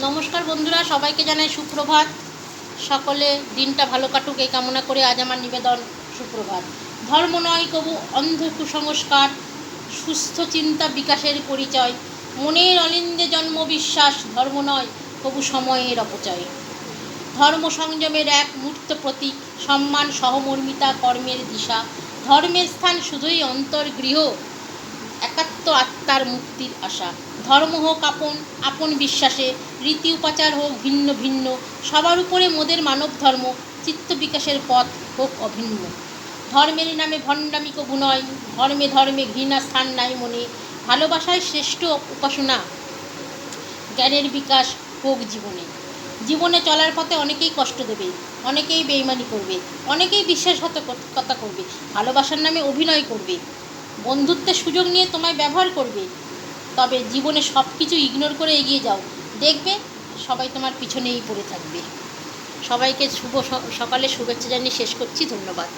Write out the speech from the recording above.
নমস্কার বন্ধুরা, সবাইকে জানাই সুপ্রভাত। সকলে দিনটা ভালো কাটুক, এই কামনা করে আজ আমার নিবেদন সুপ্রভাত। ধর্ম নয় কবু, অন্ধ কুসংস্কার, সুস্থ চিন্তা বিকাশের পরিচয়। মনের অলিন্দে জন্ম বিশ্বাস, ধর্ম নয় কবু সময়ের অপচয়। ধর্ম সংযমের এক মূর্ত প্রতীক, সম্মান সহমর্মিতা কর্মের দিশা। ধর্মের স্থান শুধুই অন্তর্গৃহ, একাত্ম আত্মার মুক্তির আশা। ধর্ম হোক আপন আপন বিশ্বাসে, রীতি উপাচার হোক, ভিন্ন ভিন্ন, সবার উপরে মোদের মানব ধর্ম, চিত্ত বিকাশের পথ হোক অভিন্ন। ধর্মের নামে ভণ্ডামি কবু নয়, ধর্মে ধর্মে ঘৃণা স্থান নাই মনে, ভালোবাসায় শ্রেষ্ঠ উপাসনা জ্ঞানের বিকাশ হোক জীবনে। জীবনে চলার পথে অনেকেই কষ্ট দেবে, অনেকেই বেইমানি করবে, অনেকেই বিশ্বাসঘাতকতা করবে, ভালোবাসার নামে অভিনয় করবে, বন্ধুত্বের সুযোগ নিয়ে তোমায় ব্যবহার করবে তবে জীবনে সব কিছু ইগনোর করে এগিয়ে যাও। দেখবে সবাই তোমার পিছনেই পড়ে থাকবে। সবাইকে শুভ সকালে শুভেচ্ছা জানিয়ে শেষ করছি। ধন্যবাদ।